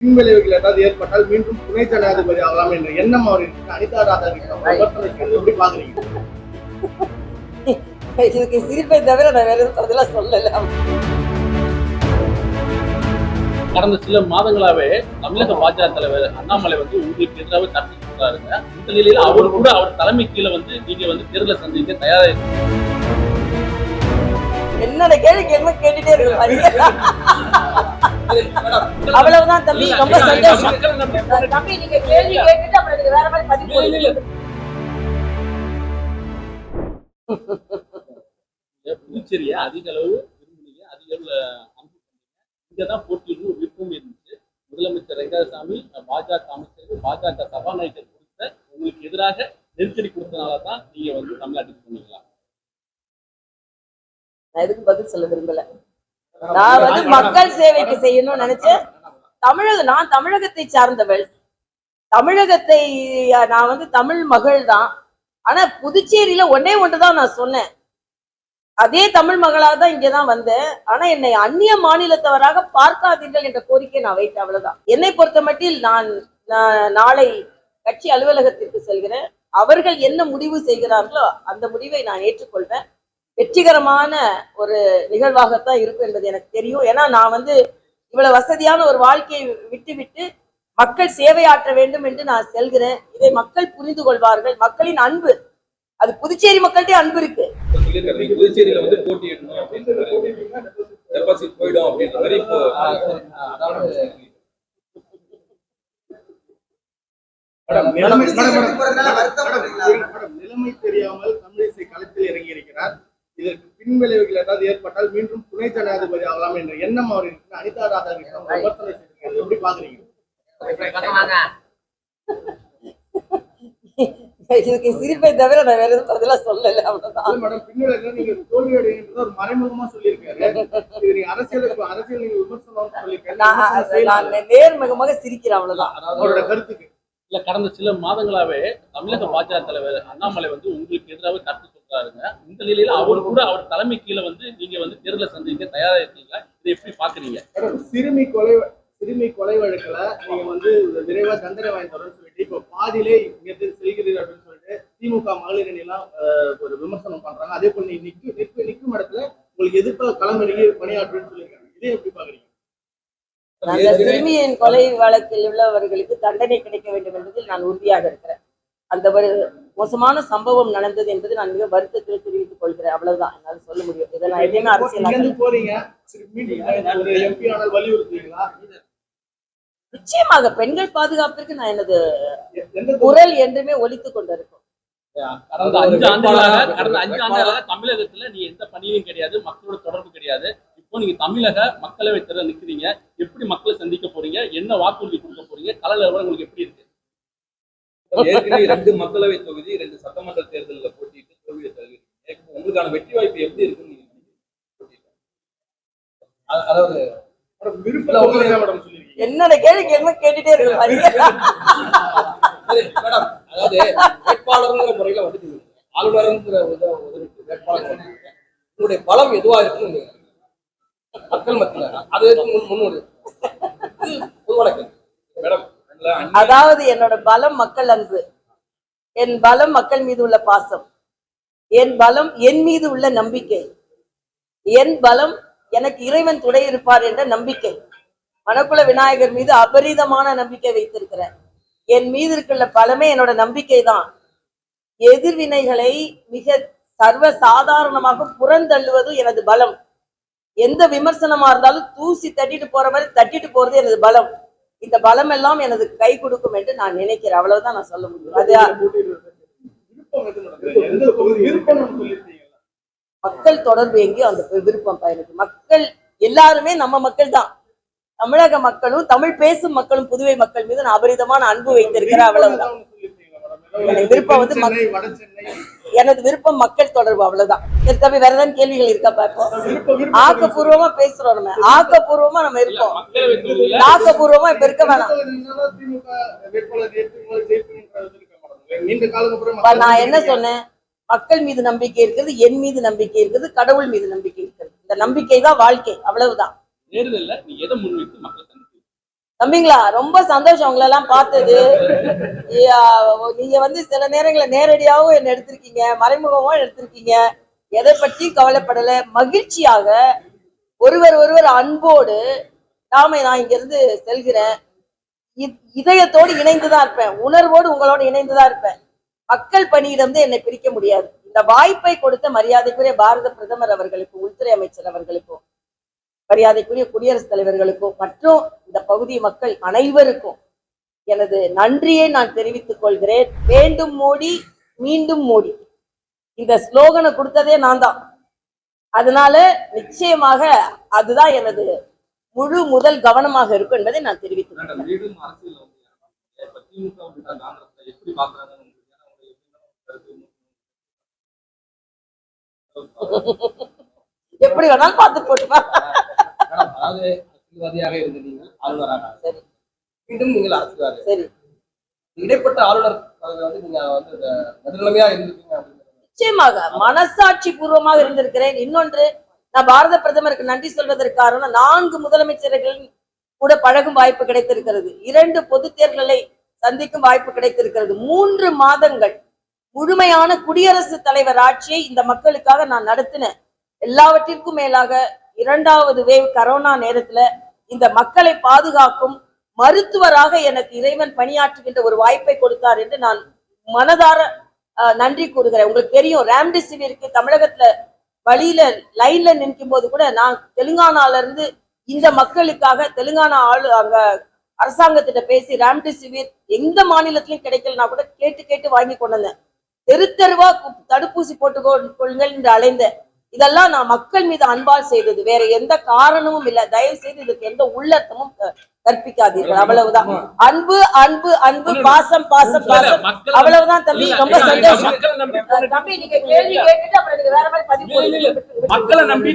பின்விளைவுகள் ஏதாவது ஏற்பட்டால் மீண்டும் துணை ஜனாதிபதி ஆகலாம் என்ற எண்ணம் அவருக்கு அனிதா ராதாகிருஷ்ணன் இதுக்கு சிரிப்பை தவிர நான் வேற எதுவும் பதிலாக சொல்லல. கடந்த சில மாதங்களாவே தமிழக பாஜக தலைவர் அண்ணாமலை வந்து உங்களுக்கு எதிராக கருத்து சொல்றாருங்க இந்த நிலையில அவர் கூட அவர் தலைமை கீழே வந்து நீங்க வந்து தேர்தலை சந்திக்க தயாரா. என்னோட கேள்விக்கு என்ன கேட்டுட்டே இருக்கு அவ்வளவுதான் தம்பி ரொம்ப சந்தோஷம். தம்பி நீங்க கேள்வி கேட்டுட்டு அப்புறம் நீங்க வேற மாதிரி பதில் சொல்லுங்க. புதுச்சேரியை அதிக அளவு விரும்புனீங்க அதிக அளவுல இங்கதான் போட்டியிடணும் ஒரு விருப்பம் இருந்துச்சு. முதலமைச்சர் ரெங்கசாமி பாஜக அமைச்சர் பாஜக சபாநாயகர் கொடுத்த உங்களுக்கு எதிராக நெருக்கடி கொடுத்தனால தான் நீங்க வந்து தமிழ்நாட்டுக்கு போனீங்களா? நான் எதுக்கும் பதில் சொல்ல விரும்பல. நான் வந்து மக்கள் சேவைக்கு செய்யணும்னு நினைச்சேன் தமிழக நான் தமிழகத்தை சார்ந்தவள். தமிழகத்தை நான் வந்து தமிழ் மகள் தான். ஆனா புதுச்சேரியில ஒன்னே ஒன்றுதான் நான் சொன்னேன். அதே தமிழ் மகளாக தான் இங்கதான் வந்தேன். ஆனா என்னை அந்நிய மாநிலத்தவராக பார்க்காதீர்கள் என்ற கோரிக்கை நான் வைத்தேன் அவ்வளவுதான். என்னை பொறுத்த மட்டில் நான் நாளை கட்சி அலுவலகத்திற்கு செல்கிறேன். அவர்கள் என்ன முடிவு செய்கிறார்களோ அந்த முடிவை நான் ஏற்றுக்கொள்வேன். வெற்றிகரமான ஒரு நிகழ்வாகத்தான் இருக்கும் என்பது எனக்கு தெரியும் ஏன்னா நான் வந்து இவ்வளவு வசதியான ஒரு வாழ்க்கையை விட்டு விட்டு மக்கள் சேவையாற்ற வேண்டும் என்று நான் செல்கிறேன் இதை மக்கள் புரிந்து கொள்வார்கள் மக்களின் அன்பு அது புதுச்சேரி மக்கள்கிட்ட அன்பு இருக்கு சொல்லியிருக்காரு புதுச்சேரியில வந்து போட்டியிடணும் அப்படின்னு டெபாசிட் போயிடும் அப்படின்ற மாதிரி இப்போ மேடம், நிலைமை தெரியாமல் தமிழிசை களத்தில் இறங்கி இருக்கிறார் பின்விளைவுகள் ஏதாவது ஏற்பட்டால் மீண்டும் துணை ஜனாதிபதி ஆகலாம் என்ற எண்ணம் அவருக்கு அனிதா ராதாகிருஷ்ணன் விமர்சனம் செய்திருக்காரு எப்படி பாக்குறீங்க இதுக்கு சிரிப்பை தவிர நான் வேற எதுவும் பதிலா சொல்லல அவ்வளவுதான். மேடம் பின்விளைவுகள் நீங்க தோல்வி அடைகின்றது ஒரு மறைமுகமா சொல்லியிருக்காரு. இது நீங்க அரசியலுக்கு அரசியல் நீங்க விமர்சனம் சொல்லியிருக்காரு. நான் நேர்முகமாக சிரிக்கிறேன் அவ்வளவுதான். அவரோட கருத்துக்கு. இல்ல கடந்த சில மாதங்களாவே தமிழக பாஜக தலைவர் அண்ணாமலை வந்து உங்களுக்கு எதிராக கருத்து சொல்றாருங்க. இந்த நிலையில அவர் கூட அவர் தலைமை கீழே வந்து நீங்க வந்து தேர்தலை சந்திக்க தயாரா இருக்கீங்க இதை எப்படி பாக்குறீங்க? சிறுமி கொலை சிறுமி கொலை வழக்குல நீங்க வந்து விரைவா தண்டனை வாங்கி தரோம்னு சொல்லிட்டு இப்ப பாதியிலே இங்க செய்கிறீர்கள் அப்படின்னு சொல்லிட்டு திமுக மகளிர் அணி எல்லாம் அஹ், ஒரு விமர்சனம் பண்றாங்க. அதே போல நீ நிக்கு நிற்கு நிற்கும் இடத்துல உங்களுக்கு எதிர்ப்பா களமிறங்கி பணியாற்றுன்னு சொல்லியிருக்காங்க. இதே எப்படி பாக்குறீங்க? அந்த சிறுமியின் கொலை வழக்கில் உள்ளவர்களுக்கு தண்டனை கிடைக்க வேண்டும் என்பதில் நான் உறுதியாக இருக்கிறேன். அந்த ஒரு மோசமான சம்பவம் நடந்தது என்பது நான் மிக வருத்தத்தில் தெரிவித்துக் கொள்கிறேன். அவ்வளவுதான். என்னால் சொல்ல முடியும். இதை நான் எதையுமே அரசியல் நிச்சயமாக பெண்கள் பாதுகாப்பிற்கு நான் எனது? குரல் என்றுமே ஒலித்துக் கொண்டிருக்கும். கடந்த அஞ்சு ஆண்டுகளாக கடந்த அஞ்சு ஆண்டுகளாக தமிழகத்துல நீ எந்த பணியும் கிடையாது மக்களோட தொடர்பு கிடையாது. இப்போ நீங்க தமிழக மக்களவை தேர்தல் நிக்கிறீங்க. எப்படி மக்களை சந்திக்க போறீங்க? என்ன வாக்குறுதி கொடுக்க போறீங்க? கள நிலவரம் உங்களுக்கு எப்படி இருக்கு? ஏற்கனவே ரெண்டு மக்களவை தொகுதி ரெண்டு சட்டமன்ற தேர்தலில் போட்டியிட்டு தோல்வியை இப்போ உங்களுக்கான வெற்றி வாய்ப்பு எப்படி இருக்குன்னு நீங்க? அதாவது என்னோட கேள்விக்கு என்ன கேட்டுட்டே இருக்கு மேடம் அதாவது வேட்பாளர்ங்கிற முறையில வந்துட்டு ஆளுநருங்கிற வேட்பாளர். உங்களுடைய பலம் எதுவா இருக்குன்னு? மக்கள் மத்தியில. அது முன் முன்னோடி பொதுவான கேள்வி. மேடம் உங்களை அந்நிய அதாவது என்னோட பலம் மக்கள் அன்பு. என் பலம் மக்கள் மீது உள்ள பாசம். என் பலம் என் மீது உள்ள நம்பிக்கை. என் பலம் எனக்கு இறைவன் துணை இருப்பார் என்ற நம்பிக்கை. மணக்குள விநாயகர் மீது அபரிதமான நம்பிக்கை வைத்திருக்கிறேன் என் மீது இருக்கிற பலமே என்னோட நம்பிக்கை தான் எதிர்வினைகளை மிக சர்வ சாதாரணமாக புறந்தள்ளுவதும் எனது பலம். எந்த விமர்சனமா இருந்தாலும் தூசி தட்டிட்டு போற மாதிரி தட்டிட்டு போறது எனது பலம். இந்த பலம் எல்லாம் எனது கை கொடுக்கும் என்று நான் நினைக்கிறேன். அவ்வளவுதான் நான் சொல்ல முடியும். அது மக்கள் தொடர்பு எங்கேயோ அந்த விருப்பம் எனக்கு மக்கள் எல்லாருமே நம்ம மக்கள் தான். தமிழக மக்களும் தமிழ் பேசும் மக்களும் புதுவை மக்கள் மீது நான் அபரிதமான அன்பு வைத்திருக்கிறேன். அவ்வளவுதான். விருப்பம் வந்து எனது விருப்பம் மக்கள் தொடர்பு அவ்வளவுதான். சரி தம்பி வேற ஏதாவது கேள்விகள் இருக்கா பார்ப்போம்? ஆக்கப்பூர்வமா பேசுறோம் நம்ம. ஆக்கப்பூர்வமா நம்ம இருக்கோம் ஆக்கப்பூர்வமா இப்ப இருக்க வேணாம். நான் என்ன சொன்னேன்? மக்கள் மீது நம்பிக்கை இருக்குது என் மீது நம்பிக்கை இருக்குது கடவுள் மீது நம்பிக்கை இருக்குது. இந்த நம்பிக்கை தான் வாழ்க்கை அவ்வளவுதான். தேர்தல்ல நீ எதை முன்வைத்து மக்கள் தம்பிங்களா ரொம்ப சந்தோஷம் உங்களை எல்லாம் பார்த்தது நீங்க வந்து சில நேரங்களை நேரடியாகவும் என்ன எடுத்திருக்கீங்க மறைமுகமாவும் எடுத்திருக்கீங்க. எதை பற்றியும் கவலைப்படல. மகிழ்ச்சியாக ஒருவர் ஒருவர் அன்போடு நாம நான் இங்க இருந்து செல்கிறேன் இதயத்தோடு இணைந்துதான் இருப்பேன். உணர்வோடு உங்களோடு இணைந்துதான் இருப்பேன். மக்கள் பணியிடம் என்னை பிரிக்க முடியாது. இந்த வாய்ப்பை கொடுத்த மரியாதைக்குரிய பாரத பிரதமர் அவர்களுக்கும் உள்துறை அமைச்சர் அவர்களுக்கும் மரியாதைக்குரிய குடியரசுத் தலைவர்களுக்கும் மற்றும் இந்த பகுதி மக்கள் அனைவருக்கும் எனது நன்றியை நான் தெரிவித்துக் கொள்கிறேன். வேண்டும் மோடி மீண்டும் மோடி. இந்த ஸ்லோகனை கொடுத்ததே நான் தான். அதனால நிச்சயமாக அதுதான் எனது முழு முதல் கவனமாக இருக்கும் என்பதை நான் கருத்து? எப்படி வேணாலும் பார்த்து போட்டுப்பா அதாவது அரசியல்வாதியாக இருந்த நீங்கள் ஆளுநராக. சரி. மீண்டும் நீங்கள் அரசியல்வாதி சரி. இடைப்பட்ட ஆளுநர் வந்து நீங்க வந்து நடுநிலைமையா இருந்திருக்கீங்க நிச்சயமாக. மனசாட்சி பூர்வமாக இருந்திருக்கிறேன். இன்னொன்று நான் பாரத பிரதமருக்கு நன்றி சொல்வதற்கு காரணம் நான்கு முதலமைச்சர்கள் கூட பழகும் வாய்ப்பு கிடைத்திருக்கிறது. இரண்டு பொது தேர்தலை சந்திக்கும் வாய்ப்பு கிடைத்திருக்கிறது. மூன்று மாதங்கள் முழுமையான குடியரசுத் தலைவர் ஆட்சியை இந்த மக்களுக்காக நான் நடத்தினேன் எல்லாவற்றிற்கும் மேலாக இரண்டாவது வேவ் கரோனா நேரத்துல இந்த மக்களை பாதுகாக்கும் மருத்துவராக எனக்கு இறைவன் பணியாற்றுகின்ற ஒரு வாய்ப்பை கொடுத்தார் என்று நான் மனதார நன்றி கூறுகிறேன். உங்களுக்கு தெரியும் ராம்டிசிவிற்கு தமிழகத்துல வழியில லைன்ல நிற்கும் போது கூட நான் தெலுங்கானால இருந்து இந்த மக்களுக்காக தெலுங்கானா ஆளு அங்க அரசாங்கத்திட்ட பேசி ராம்டிசிவிர் எந்த மாநிலத்திலும் கிடைக்கலனா கூட கேட்டு கேட்டு வாங்கி கொண்டு வந்தேன். தெரு தெருவா தடுப்பூசி போட்டு கொள்ளுங்கள் என்று அலைந்தேன். இதெல்லாம் நான் மக்கள் மீது அன்பால் செய்தது. வேற எந்த காரணமும் இல்லை. தயவு செய்து இதுக்கு எந்த உள்ளர்த்தமும் கற்பிக்காதீர்கள். அவ்வளவுதான். அன்பு அன்பு அன்பு பாசம் பாசம் பாசம். அவ்வளவுதான் தம்பி. ரொம்ப சந்தோஷம். தம்பி நீங்க கேள்வி கேட்டுட்டு அப்புறம் நீங்க வேற மாதிரி பதிவு. மக்களை நம்பி